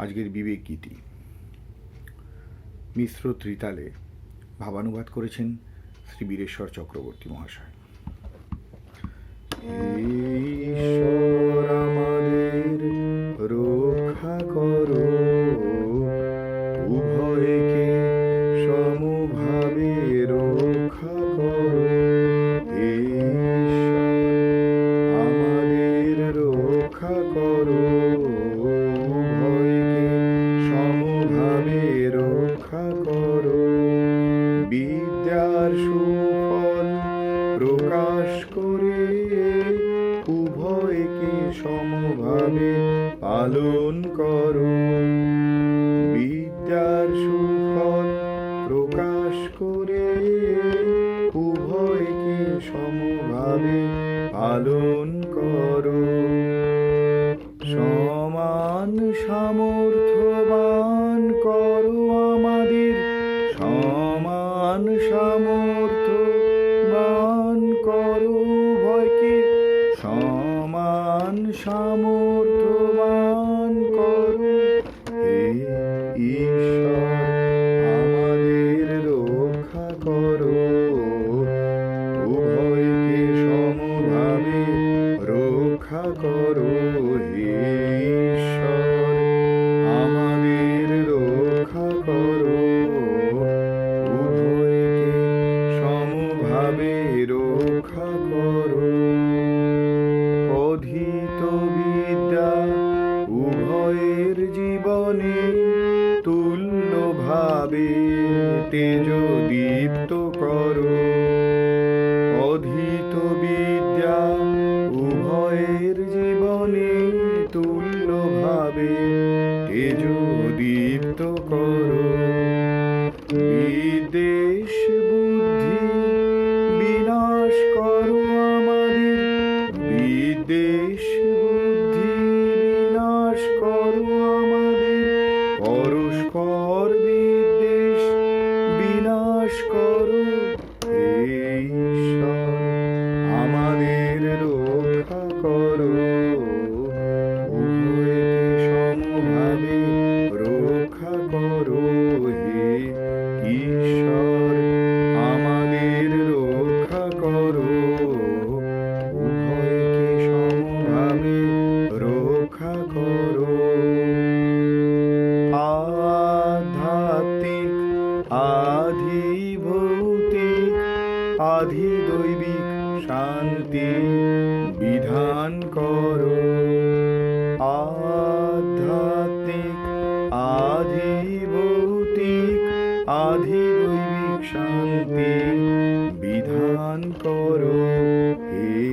আজকের বিবেক গীতি। মিশ্র ত্রিতালে ভাবানুবাদ করেছেন শ্রী বীরেশ্বর চক্রবর্তী মহাশয়। ঈশ্বর আমাদের রক্ষা করো। উভয়কে সমভাবে রক্ষা করো। ঈশ্বর আমাদের রক্ষা করো। বিদ্যার সুফল প্রকাশ করে উভয়কে সমভাবে পালন করো। বিদ্যার সুফল প্রকাশ করে উভয়কে সমভাবে পালন করো। সমান সামর্থ্যবান তেজ দীপ্ত কর। অধীত বিদ্যা উভয়ের জীবনে তুল্যভাবে তেজ দীপ্ত কর। বিদেশ আধি ভৌতিক আধি দৈবিক শান্তি বিধান করো। আধ্যাত্মিক আধি ভৌতিক আধি দৈবিক শান্তি বিধান করো। হে